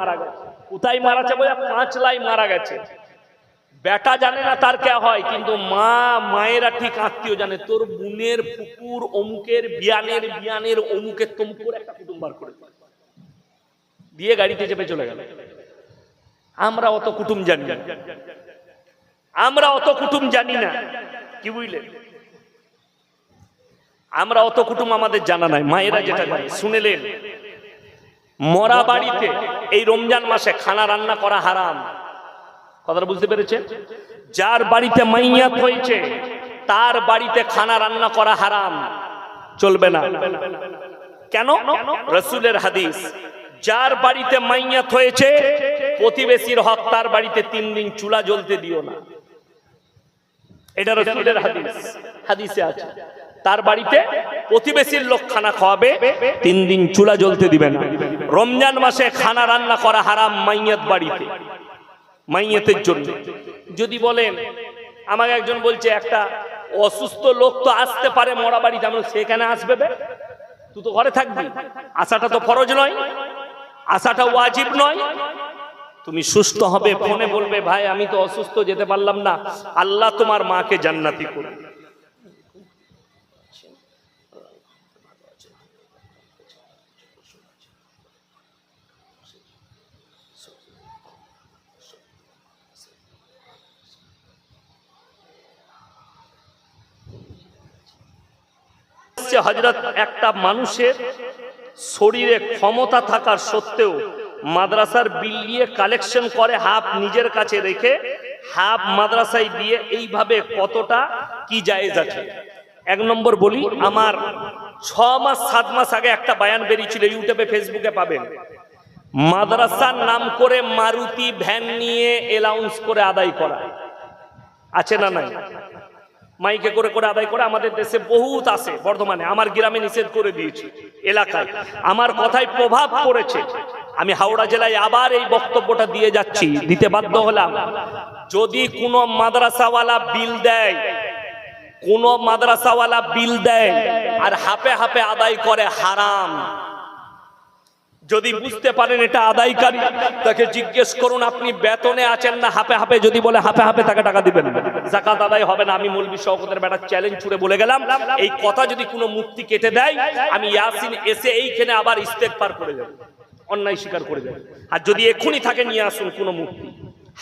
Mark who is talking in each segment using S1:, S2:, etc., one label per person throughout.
S1: মারা গেছে। কোথায় মারাছে বলে পাঁচলাই মারা গেছে। বেটা জানে না তার কে হয়, কিন্তু মা, মায়েরা ঠিক আত্মীয় জানে। তোর বোনের পুকুর, অমুকের বিয়ানের বিয়ানের অমুকের তমুকের একটা কুটুম বার করে দিয়ে গাড়িতে চেপে চলে গেল। আমরা অত কুটুম জানি আমরা অত কুটুম জানি না। কি বুঝলেন আমরা অত কুটুম আমাদের জানা নাই। মায়েরা যেটা জানে শুনেলেন মরা বাড়িতে এই রমজান মাসে খানা রান্না করা হারাম। কথাটা বুঝতে পেরেছেন? যার বাড়িতে মাইয়াত হয়েছে, তার বাড়িতে খানা রান্না করা হারাম। চলবে না। কেন? রসুলের হাদিস, যার বাড়িতে মাইয়াত হয়েছে, প্রতিবেশীর হক তার বাড়িতে তিন দিন চুলা জ্বলতে দিও না। এটা রসুলের হাদিস। হাদিসে আছে। তার বাড়িতে প্রতিবেশীর লোক খানা খাওয়াবে, তিন দিন চুলা জ্বলতে দিবে না। রমজান মাসে খানা রান্না করা হারাম মাইয়াত বাড়িতে, মাইয়াতের জন্য। যদি বলেন, আমাকে একজন বলছে, একটা অসুস্থ লোক তো আসতে পারে মরা বাড়িতে। আমরা সেখানে আসবে? তুই তো ঘরে থাকবি। আসাটা তো ফরজ নয় আসাটা ওয়াজিব নয়। তুমি সুস্থ হবে, ফোনে বলবে, ভাই, আমি তো অসুস্থ, যেতে পারলাম না। আল্লাহ তোমার মাকে জান্নাতি করবে হচ্ছে হজরত একটা মানুষের শরীরে ক্ষমতা থাকার সত্ত্বেও মাদ্রাসার বিল নিয়ে কালেকশন করে হাফ নিজের কাছে রেখে হাফ মাদ্রাসায় দিয়ে এইভাবে কতটা কি জায়েজ আছে? এক নম্বর বলি, আমার ছ মাস, সাত মাস আগে একটা বায়ান বেরিয়েছিল, ইউটিউবে, ফেসবুকে পাবেন। মাদ্রাসার নাম করে মারুতি ভ্যান নিয়ে এলাউন্স করে আদায় করা। আছে না নাই? মাইকে করে করে আদায় করে আমাদের দেশে বহুত আছে বর্ধমানে, আমার গ্রামে নিষেধ করে দিয়েছি এলাকায়। আমার কথায় প্রভাব পড়েছে। আমি হাওড়া জেলায় আবার এই বক্তব্যটা দিয়ে যাচ্ছি, দিতে বাধ্য হলাম। যদি কোনো মাদ্রাসাওয়ালা বিল দেয়, কোন মাদ্রাসাওয়ালা বিল দেয়, আর হাপে হাপে আদায় করে হারাম। যদি বুঝতে পারেন এটা আদায়কারী, তাকে জিজ্ঞেস করুন, আপনি বেতনে আছেন না, হাপে হাপে যদি বলে হাপে হাপে তাকে টাকা দিবেন। জাকাত আদায় হবে না, আমি মৌলবি শওকতের বেটা চ্যালেঞ্জ ছুড়ে বলে গেলাম। এই কথা যদি কোনো মুক্তি কেটে দেয়, আমি ইয়াসিন এসে এইখানে আবার ইস্তেগফার করে যাব অন্যায় স্বীকার করে যাব আর যদি এক্ষুনি থাকে, নিয়ে আসুন কোনো মুক্তি।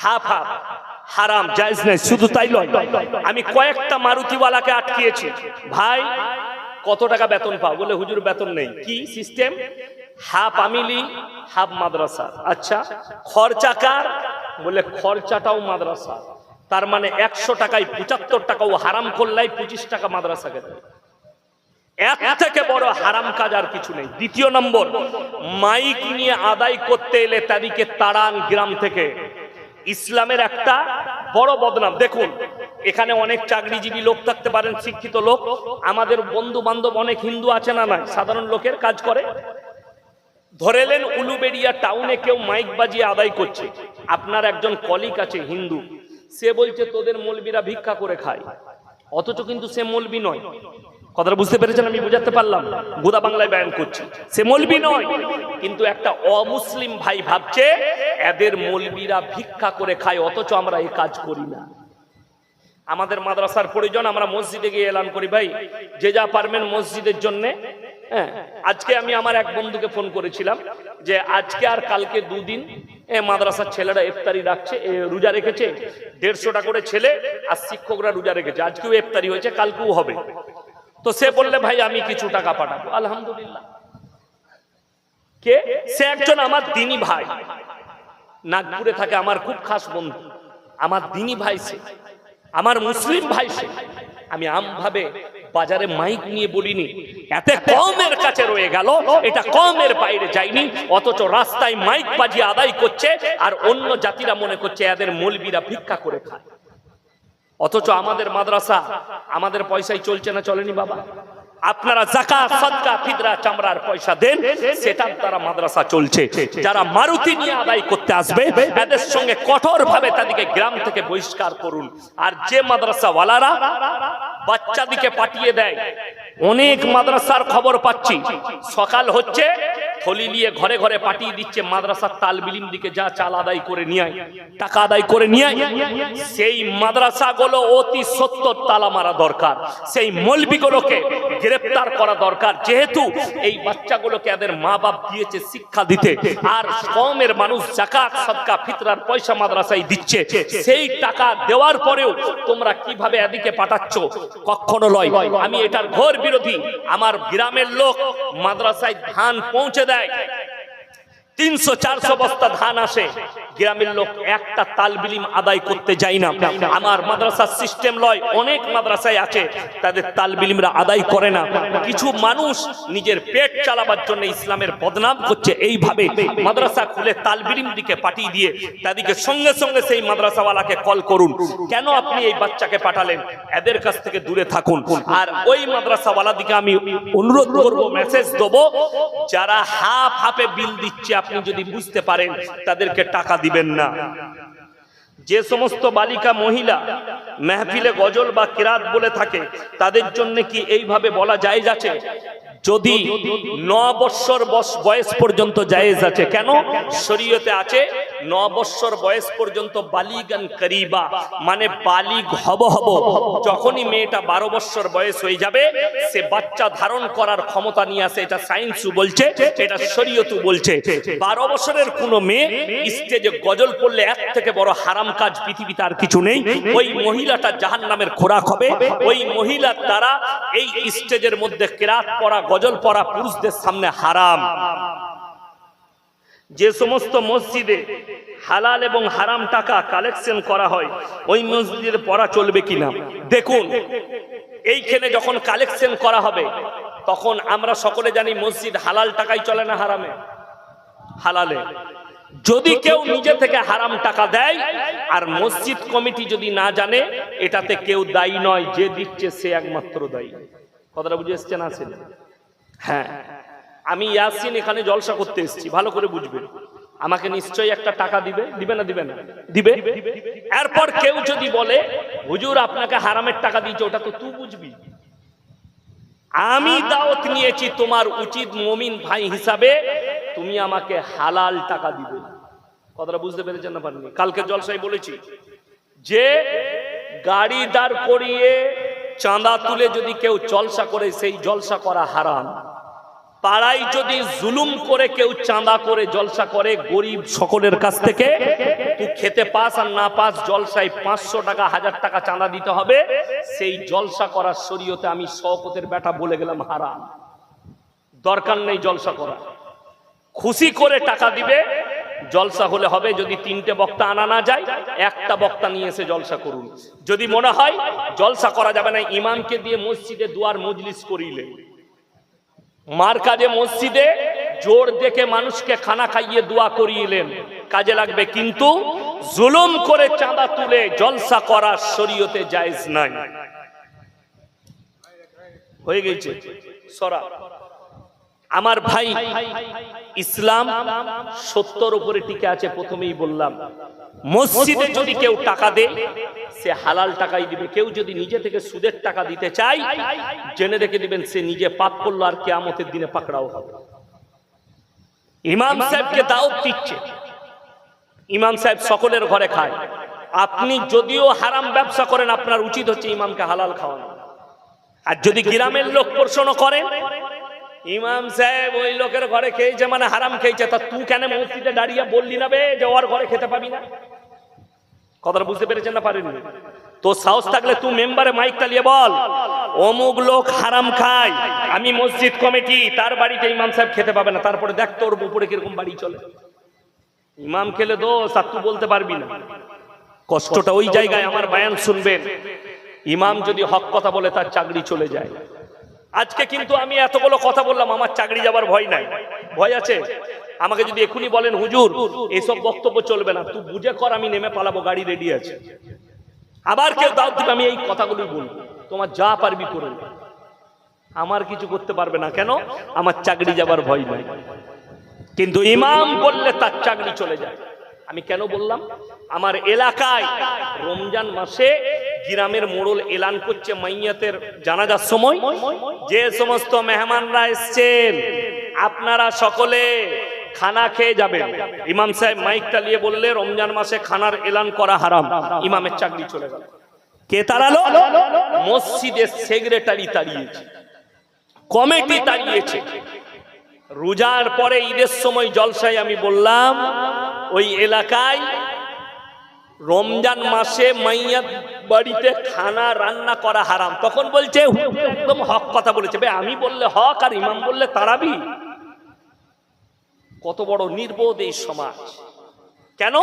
S1: Half half. হারাম, জায়েজ নেই, শুধু তাই নয় আমি কয়েকটা মারুতিওয়ালাকে আটকিয়েছি। ভাই, কত টাকা বেতন পাও? বলে, হুজুর, বেতন নেই। কি? সিস্টেম হাফ আমিলি, হাফ মাদ্রাসা। আচ্ছা খরচা বলে খরচাটাও মাদ্রাসা। তার মানে একশো টাকায় পঁচাত্তর টাকা ও হারাম করলাই পঁচিশ টাকা মাদ্রাসাকে দেয়। এক থেকে বড় হারাম কাজ আর কিছু নেই। দ্বিতীয় নম্বর, মাইক নিয়ে আদায় করতে এলে তাদেরকে তাড়ান গ্রাম থেকে। ইসলামের একটা বড় বদনাম। দেখুন, এখানে অনেক চাকরিজীবী লোক থাকতে পারেন, শিক্ষিত লোক। আমাদের বন্ধু বান্ধব অনেক হিন্দু আছে না নয় সাধারণ লোকের কাজ করে। ধরেলেন উলুবেড়িয়া টাউনে কেউ মাইক বাজিয়ে আদায় করছে। আপনার একজন কলিক আছে, হিন্দু। সে বলছে, তোদের মলবিরা ভিক্ষা করে খায়। অথচ কিন্তু সে মলবি নয়। কথাটা বুঝতে পেরেছেন? আমি বুঝাতে পারলাম গোদা বাংলায় বয়ান করছি। সে মলবি নয়। কিন্তু একটা অমুসলিম ভাই ভাবছে, এদের মলবিরা ভিক্ষা করে খায়, অথচ আমরা এই কাজ করি না। আমাদের মাদ্রাসার প্রয়োজন আমরা মসজিদে গিয়ে এলান করি, ভাই, যে যা পারবেন মসজিদের জন্য হ্যাঁ। আজকে আমি আমার এক বন্ধুকে ফোন করেছিলাম যে আজকে আর কালকে দুদিন মাদ্রাসার ছেলেরা ইফতারি রাখছে রোজা রেখেছে দেড়শোটা করে ছেলে আর শিক্ষকরা রোজা রেখেছে। আজকেও ইফতারি হয়েছে, কালকেও হবে। তো সে বললে, ভাই, আমি কিছু টাকা পাঠাবো। আলহামদুলিল্লাহ। কে? সে একজন আমার দিনী ভাই। নাগপুরে থাকে আমার খুব খাস বন্ধু। আমার দিনী ভাই সে। আমার মুসলিম ভাই সে। আমি আমভাবে বাজারে মাইক নিয়ে বলিনি এতে কমের কাছে রয়ে গেল এটা কমের বাইরে যায়নি অথচ রাস্তায় মাইক বাজিয়ে আদায় করছে আর অন্য জাতিরা মনে করছে এদের মলবিরা ভিক্ষা করে খায়। অথচ আমাদের মাদ্রাসা আমাদের পয়সায় চলছে না চলেনি বাবা। আপনারা জাকা সদকা ফিদরা চামড়ার পয়সা দেন সেটার দ্বারা মাদ্রাসা চলছে। যারা মারুতি নিয়ে আদায় করতে আসবে এদের সঙ্গে কঠোর ভাবে তাদেরকে গ্রাম থেকে বহিষ্কার করুন। আর যে মাদ্রাসা ওয়ালারা বাচ্চাদিকে পাঠিয়ে দেয়। অনেক মাদ্রাসার খবর পাচ্ছি। সকাল হচ্ছে থলি নিয়ে ঘরে ঘরে পাঠিয়ে দিচ্ছে, মাদ্রাসার তাল বিলিম দিকে যা চাল আদায় করে নিয়ে টাকা আদায় করে নিয়ে। সেই মাদ্রাসাগুলো অতি সত্তর তালা মারা দরকার। সেই মলবিগুলোকে গ্রেপ্তার করা দরকার। যেহেতু এই বাচ্চাগুলোকে এদের মা বাপ দিয়েছে শিক্ষা দিতে, আর কমের মানুষ জাকাত, সদকা, ফিতরার পয়সা মাদ্রাসায় দিচ্ছে, সেই টাকা দেওয়ার পরেও তোমরা কীভাবে এদিকে পাঠাচ্ছ, কখনো লয়। আমি এটার ঘোর বিরোধী। আমার গ্রামের লোক মাদ্রাসায় ধান পৌঁছে দেয়। তিনশো, চারশো বস্তা ধান আসে। গ্রামের লোক একটা তালবিলিম আদায় করতে যায় না। আমার মাদ্রাসার সিস্টেম লয়, অনেক মাদ্রাসায় আছে, তাদের তালবিলিমরা আদায় করে না। কিছু মানুষ নিজের পেট চালাবার জন্য ইসলামের বদনাম করছে। এইভাবে মাদ্রাসা খুলে তালবিলিম দিকে পাঠিয়ে দিয়ে তাদেরকে সঙ্গে সঙ্গে সেই মাদ্রাসাওয়ালাকে কল করুন। কেন আপনি এই বাচ্চাকে পাঠালেন? এদের কাছ থেকে দূরে থাকুন। আর ওই মাদ্রাসাওয়ালা দিকে আমি অনুরোধ করব মেসেজ দেবো, যারা হাফ হাফে বিল দিচ্ছে আপনি যদি বুঝতে পারেন, তাদেরকে টাকা দিবেন না। যে সমস্ত বালিকা মহিলা মেহফিলে গজল বা কিরাত বলে থাকে, তাদের জন্য কি এইভাবে বলা যায় আছে যদি ন বৎসর বয়স পর্যন্ত জায়েজ আছে, কেন? শরীয়তে আছে, ন বৎসর বয়স পর্যন্ত বালিগান করিবা মানে বালিগ হব হব। যখনই মেয়েটা বারো বৎসর বয়স হয়ে যাবে, সে বাচ্চা ধারণ করার ক্ষমতা নিয়ে আসে, এটা সায়েন্সও বলছে, এটা শরীয়তও বলছে। বারো বছরের কোনো মেয়ে স্টেজে গজল পড়লে এক থেকে বড় হারাম কাজ পৃথিবীতে আর কিছু নেই। ওই মহিলাটা জাহান নামের খোরাক হবে, ওই মহিলার দ্বারা এই স্টেজের মধ্যে কেরাত পড়া গজল পড়া পুরুষদের সামনে হারাম। যে সমস্ত মসজিদে হালাল এবং হারাম টাকা কালেকশন করা হয়, ওই মসজিদে পড়া চলবে কিনা? দেখুন, এইখানে যখন কালেকশন করা হবে, তখন আমরা সকলে জানি মসজিদ হালাল টাকাই চলে না হারামে? হালালে। যদি কেউ নিজে থেকে হারাম টাকা দেয়, আর মসজিদ কমিটি যদি না জানে, এটাতে কেউ দায়ী নয়, যে দিচ্ছে সে একমাত্র দায়ী। কথাটা বুঝে এসছেন? আসেন। হ্যাঁ আমি ইয়াসিন এখানে জলসা করতে এসেছি, ভালো করে বুঝবেন আমাকে নিশ্চয়ই একটা টাকা দিবে দিবে না দিবে না? দিবে? এরপর কেউ যদি বলে, হুজুর, আপনাকে হারামের টাকা দিয়েছে, ওটা তো তুই বুঝবি। আমি দাওয়াত নিয়েছি তোমার উচিত মমিন ভাই হিসাবে, তুমি আমাকে হালাল টাকা দিবে। কথাটা বুঝতে পেরেছেন না পারেননি কালকে জলসাই বলেছি, যে গাড়ি দাঁড় করিয়ে চাঁদা তুলে যদি কেউ জলসা করে, সেই জলসা করা হারাম। পাড়ায় যদি জুলুম করে কেউ চাঁদা করে, জলসা করে, গরিব সকলের কাছ থেকে তুই খেতে পাস আর না পাস, জলসায় পাঁচশো টাকা, হাজার টাকা চাঁদা দিতে হবে, সেই জলসা করার শরীয়তে আমি শওকতের বেটা বলে গেলাম হারাম। দরকার নেই জলসা করা খুশি করে টাকা দিবে জলসা হলে হবে যদি তিনটে বক্তা আনা না যায়, একটা বক্তা নিয়ে এসে জলসা করুন। যদি মনে হয় জলসা করা যাবে না, ইমামকে দিয়ে মসজিদে দুয়ার মজলিস করিলে। মার কাজে মসজিদে জোর দেখে মানুষকে খানা খাইয়ে দোয়া করিয়েলেন কাজে লাগবে কিন্তু জুলুম করে চাঁদা তুলে জলসা করা শরীয়তে জায়েজ নাই। হয়ে গেছে। সরা। আমার ভাই ইসলাম সত্যর উপরে টিকে আছে, প্রথমেই বললাম। মসজিদে যদি কেউ টাকা দেয় সে হালাল টাকাই দিবে। কেউ যদি নিজে থেকে সুদের টাকা দিতে চায়, জেনে রেখে দিবেন সে নিজে পাপ করল আর কেয়ামতের দিনে পাকড়াও হবে। ইমাম সাহেবকে দাওয়াত দিচ্ছে। ইমাম সাহেব সকলের ঘরে খায়। আপনি যদিও হারাম ব্যবসা করেন, আপনার উচিত হচ্ছে ইমামকে হালাল খাওয়ানো। আর যদি গ্রামের লোক প্রশ্ন করেন ইমাম সাহেব ওই লোকের ঘরে খেয়েছে মানে হারাম খেয়েছে। তা তুই কেন মসজিদে দাঁড়িয়ে বললি না বে যে ওর ঘরে খেতে পাবি না? কথাটা বুঝতে পেরেছেন না পারেননি? তো সাহস থাকলে তুই মেম্বারে মাইক তালিয়ে বল। অমুক লোক হারাম খায়। আমি মসজিদ কমিটি, তার বাড়িতে ইমাম সাহেব খেতে পাবে না। তারপরে দেখ তোর উপরে কীরকম বাড়ি চলে। ইমাম খেলে দোষ, আর তুই বলতে পারবি না। কষ্টটা ওই জায়গায় আমার বায়ান শুনবেন। ইমাম যদি হক কথা বলে, তার চাকরি চলে যায়। আজকে কিন্তু আমি এতগুলো কথা বললাম, আমার চাকরি যাবার ভয় নাই। ভয় আছে? আমাকে যদি এখনই বলেন, হুজুর, এসব বক্তব্য চলবে না, তুই বুঝে কর, আমি নেমে পালাবো, গাড়ি রেডি আছে। আবার কেউ দাও দিবে, আমি এই কথাগুলোই বলব। তোমার যা পারবি করে। আমার কিছু করতে পারবে না, কেন? আমার চাকরি যাবার ভয় নাই। কিন্তু ইমাম বললে তার চাকরি চলে যায়। আমি কেন বললাম? আমার এলাকায় রমজান মাসে গ্রামের মোড়ল এলান করছে মাইয়াতের জানাজার সময়। যে সমস্ত মেহমানরা এসছেন, আপনারা সকলে খানা খেয়ে যাবেন। ইমাম সাহেব মাইকটা নিয়ে বললে, রমজান মাসে খানার এলান করা হারাম। ইমামের চাকরি চলে গেল। কে তাড়ালো? মসজিদের সেক্রেটারি তাড়িয়েছে। কমিটি তাড়িয়েছে। রোজার পরে ঈদের সময় জলসায় আমি বললাম ওই এলাকায় রমজান মাসে মাইয়া বাড়িতে খানা রান্না করা হারাম। তখন বলছে একদম হক কথা বলেছে। ভাই আমি বললে হক আর ইমাম বললে তারাবি। কত বড় নির্বোধ এই সমাজ। কেন?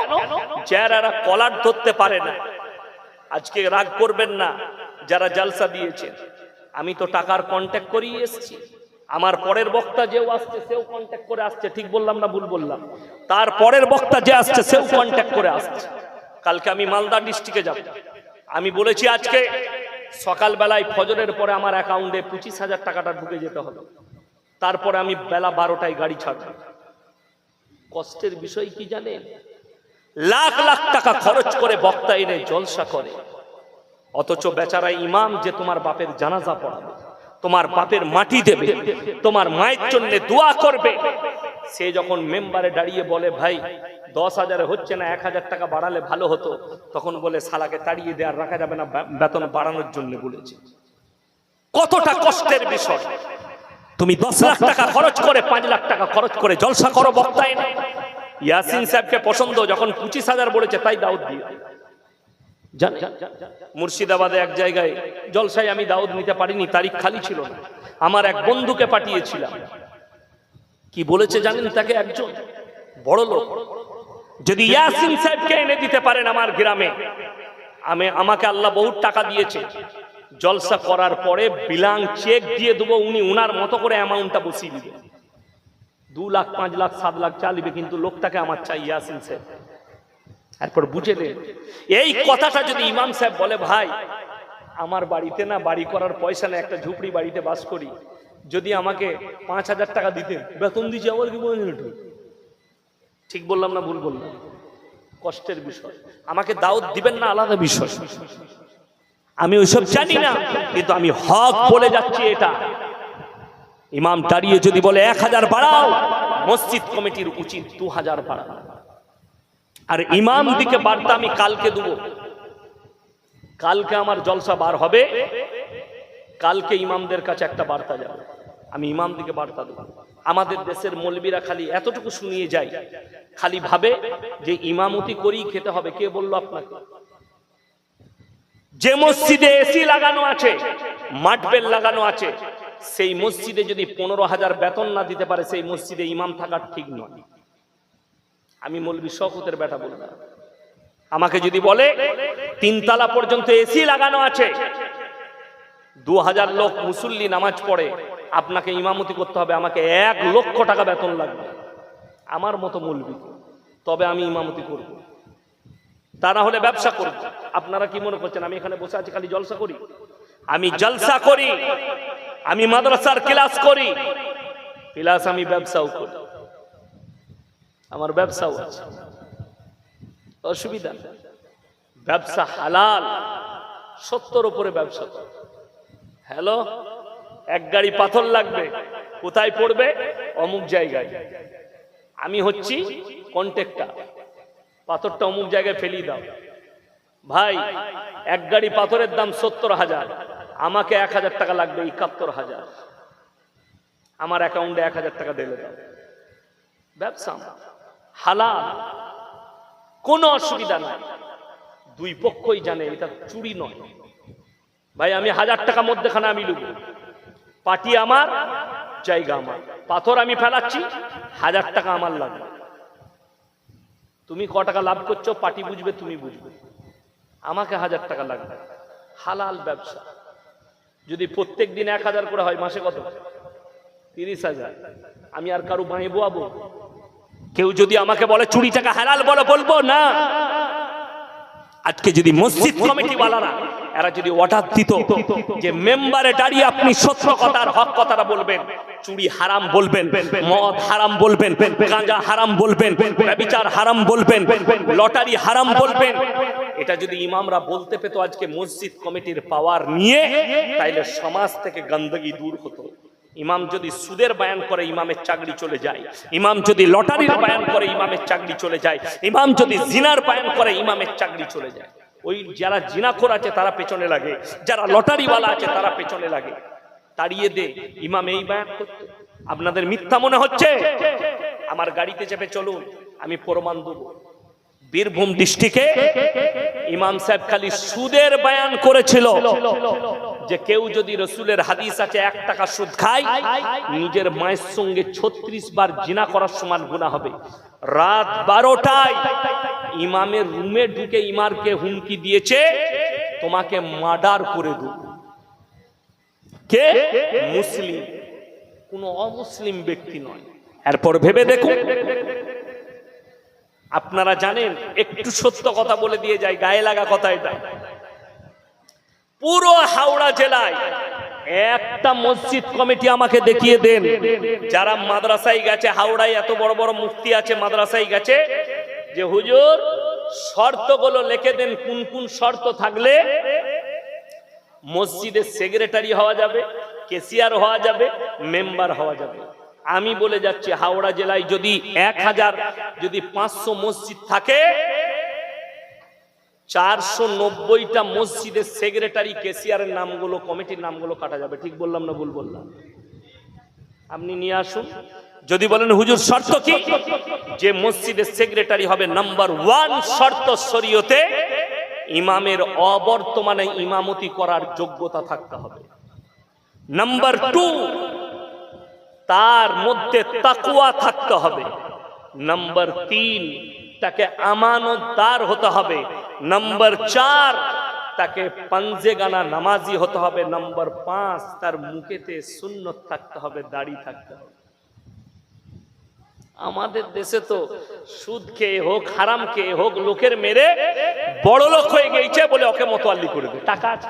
S1: যারা কলার ধরতে পারে না। আজকে রাগ করবেন না, যারা জালসা দিয়েছেন আমি তো টাকার কন্ট্যাক্ট করিয়ে এসেছি। আমার পরের বক্তা যেও আসছে, সেও কন্ট্যাক্ট করে আসছে, ঠিক বললাম না ভুল বললাম? তার পরের বক্তা যে আসছে, সেও কন্ট্যাক্ট করে আসছে। কালকে আমি মালদা ডিস্ট্রিক্টে যাব। আমি বলেছি আজকে সকালবেলায় ফজরের পরে আমার অ্যাকাউন্টে পঁচিশ হাজার টাকাটা ঢুকে যেতে হবে। তারপরে আমি বেলা বারোটায় গাড়ি ছাড়ব। কষ্টের বিষয় কি জানেন? লাখ লাখ টাকা খরচ করে বক্তা এনে জলসা করে। অথচ বেচারা ইমাম যে তোমার বাপের জানাজা পড়াবে। তোমার বাপের মাটি দেবে, তোমার মায়ের জন্য দোয়া করবে। সে যখন মেম্বারে দাঁড়িয়ে বলে, ভাই, দশ হাজারে হচ্ছে না, এক হাজার টাকা বাড়ালে ভালো হতো। তখন বলে, শালাকে তাড়িয়ে দেওয়ার রাখা যাবে না বেতন বাড়ানোর জন্য বলেছে। কতটা কষ্টের বিষয়। তুমি দশ লাখ টাকা খরচ করে, পাঁচ লাখ টাকা খরচ করে জলসা করো বক্তায়। না ইয়াসিন সাহেবকে পছন্দ, যখন পঁচিশ হাজার বলেছে, তাই দাউদ দিয়ে। জানে? মুর্শিদাবাদে এক জায়গায় জলসায় আমি দাউদ নিতে পারিনি, তারিখ খালি ছিল না। আমার এক বন্ধুকে পাঠিয়েছিলাম। কি বলেছে জানেন তাকে একজন? বড় লোক। যদি ইয়াসিন সাহেবকে এনে দিতে পারেন আমার গ্রামে, আমি, আমাকে আল্লাহ বহুত টাকা দিয়েছে। জলসা করার পরে বিলাং চেক দিয়ে দেবো, উনি উনার মতো করে অ্যামাউন্টটা বসিয়ে দিবে। দু লাখ, পাঁচ লাখ, সাত লাখ চালিবে, কিন্তু লোকটাকে আমার চাই ইয়াসিন সাহেব। এরপর বুঝে দেন এই কথাটা যদি ইমাম সাহেব বলে, ভাই, আমার বাড়িতে না বাড়ি করার পয়সা না একটা ঝুপড়ি বাড়িতে বাস করি। যদি আমাকে পাঁচ হাজার টাকা দিতেন, বেতন দিচ্ছি আমার কি বলেন ঠিক বললাম না, ভুল বললাম? কষ্টের বিষয়। আমাকে দাওয়াত দিবেন না, আলাদা বিষয়। আমি ওইসব জানি না, কিন্তু আমি হক বলে যাচ্ছি এটা। ইমাম দাঁড়িয়ে যদি বলে, এক হাজার বাড়াও। মসজিদ কমিটির উচিত দু হাজার বাড়াও আর ইমাম দিকে বার্তা আমি কালকে দেবো। কালকে আমার জলসা বার হবে। কালকে ইমামদের কাছে একটা বার্তা যাবে। আমি ইমাম দিকে বার্তা দেবো। আমাদের দেশের মলবিরা খালি এতটুকু শুনিয়ে যায়। খালি ভাবে যে ইমামতি করেই খেতে হবে। কে বলল আপনাকে? যে মসজিদে এসি লাগানো আছে মাঠবেল লাগানো আছে সেই মসজিদে যদি পনেরো হাজার বেতন না দিতে পারে সেই মসজিদে ইমাম থাকার ঠিক নয়। আমি মৌলবি শকতের বেটা বললাম আমাকে যদি বলে, তিনতলা পর্যন্ত এসি লাগানো আছে দু হাজার লোক মুসল্লি নামাজ পড়ে, আপনাকে ইমামতি করতে হবে, আমাকে এক লক্ষ টাকা বেতন লাগবে। আমার মতো মৌলবি। তবে আমি ইমামতি করব। তা না হলে ব্যবসা করব। আপনারা কি মনে করছেন, আমি এখানে বসে আছি, খালি জলসা করি? আমি জলসা করি। আমি মাদ্রাসার ক্লাস করি। ক্লাস আমি ব্যবসাও করি। আমার ব্যবসাও আছে অসুবিধা। ব্যবসা হালাল। সত্তর উপরে ব্যবসা। হ্যালো? এক গাড়ি পাথর লাগবে। কোথায় পড়বে? অমুক জায়গায়। আমি হচ্ছি কন্ট্রাক্টর। পাথরটা অমুক জায়গায় ফেলিয়ে দাও। ভাই, এক গাড়ি পাথরের দাম সত্তর হাজার। আমাকে এক হাজার টাকা লাগবে, একাত্তর হাজার। আমার অ্যাকাউন্টে এক হাজার টাকা দিলে দাও। ব্যবসা আমার। হালাল। কোনো অসুবিধা নাই। দুই পক্ষই জানে, এটা চুরি নয়। ভাই, আমি হাজার টাকা মধ্যেখানে আমি লুব। পাটি আমার, জায়গা আমার। পাথর আমি ফেলাচ্ছি, হাজার টাকা আমার লাগবে। তুমি ক টাকা লাভ করছ, পাটি বুঝবে, তুমি বুঝবে। আমাকে হাজার টাকা লাগবে। হালাল ব্যবসা। যদি প্রত্যেক দিন এক হাজার করে হয়, মাসে কত? তিরিশ হাজার। আমি আর কারও বাঁয়ে বোয়াবো? কেউ যদি আমাকে বলে চুরি টাকা হালাল বলো, বলব, না। আজকে যদি মসজিদ কমিটি ওয়ালারা এরা যদি অর্ডার দিত যে, মেম্বারে দাঁড়িয়ে আপনি সত্য কথার হক কথাটা বলবেন চুরি হারাম বলবেন, মদ হারাম বলবেন, গাঁজা হারাম বলবেন বিচার হারাম বলবেন, লটারি হারাম বলবেন, এটা যদি ইমামরা বলতে পেতো আজকে মসজিদ কমিটির পাওয়ার নিয়ে, তাইলে সমাজ থেকে গন্দগি দূর হতো। ইমাম যদি সুদের বায়ান করে, ইমামের চাকরি চলে যায়। ইমাম যদি লটারির বায়ান করে, ইমামের চাকরি চলে যায়। ইমাম যদি জিনার বায়ান করে, ইমামের চাকরি চলে যায়। ওই যারা জিনাখোর আছে, তারা পেছনে লাগে। যারা লটারিওয়ালা আছে, তারা পেছনে লাগে। তাড়িয়ে দে, ইমাম এই বায়ান করতে। আপনাদের মিথ্যা মনে হচ্ছে? আমার গাড়িতে চেপে চলুন, আমি প্রমাণ দেবো। বীরভূম ডিস্ট্রিক্টে ইমাম সাহেব খালি সুদের বায়ান করেছিল। যে কেউ যদি রসুলের হাদিস আছে, এক টাকা সুদ খায়, নিজের মায়ের সঙ্গে ছত্রিশ বার জিনা করার সমান গুণা হবে। রাত বারোটায় ইমামের রুমে ঢুকে ইমারকে হুমকি দিয়েছে, তোমাকে মার্ডার করে দেব। কে? মুসলিম। কোনো অমুসলিম ব্যক্তি নয়। এরপর ভেবে দেখুন, আপনারা জানেন, একটু সত্য কথা বলে দিয়ে যায়, গায়ে লাগা কথা এটা। পুরো হাওড়া জেলায় একটা মসজিদ কমিটি আমাকে দেখিয়ে দেন। যারা মাদ্রাসায় গেছে, হাওড়ায় এত বড় বড় মুফতি আছে মাদ্রাসায় গেছে, যে হুজুর, শর্তগুলো লিখে দেন, কোন কোন শর্ত থাকলে মসজিদের সেক্রেটারি হওয়া যাবে, কেসিয়ার হওয়া যাবে, মেম্বার হওয়া যাবে। আমি বলে যাচ্ছি, হাওড়া জেলায় যদি এক হাজার, যদি পাঁচশো মসজিদ থাকে চারশো নব্বইটা মসজিদের সেক্রেটারি, কেসিয়ারের নামগুলো, কমিটির নামগুলো কাটা যাবে। ঠিক বললাম না ভুল বললাম? আপনি নিয়ে আসুন। যদি বলেন, হুজুর, শর্ত কি? যে মসজিদের সেক্রেটারি হবে নাম্বার ওয়ান শর্ত শরীয়তে, ইমামের অবর্তমানে ইমামতি করার যোগ্যতা থাকতে হবে। নাম্বার টু, তার মধ্যে তাকুয়া থাকতে হবে। নাম্বার তিন তাকে আমানতদার হতে হবে। নাম্বার চার, তাকে পাঞ্জে গানা নামাজি হতে হবে। নাম্বার পাঁচ, তার মুখেতে সুন্নত থাকতে হবে, দাড়ি থাকতে হবে। আমাদের দেশে তো সুদ খেয়ে হোক, হারাম খেয়ে হোক, লোকের মেরে বড় লোক হয়ে গেছে বলে ওকে মতোয়াল্লি করে দেয় টাকা আছে।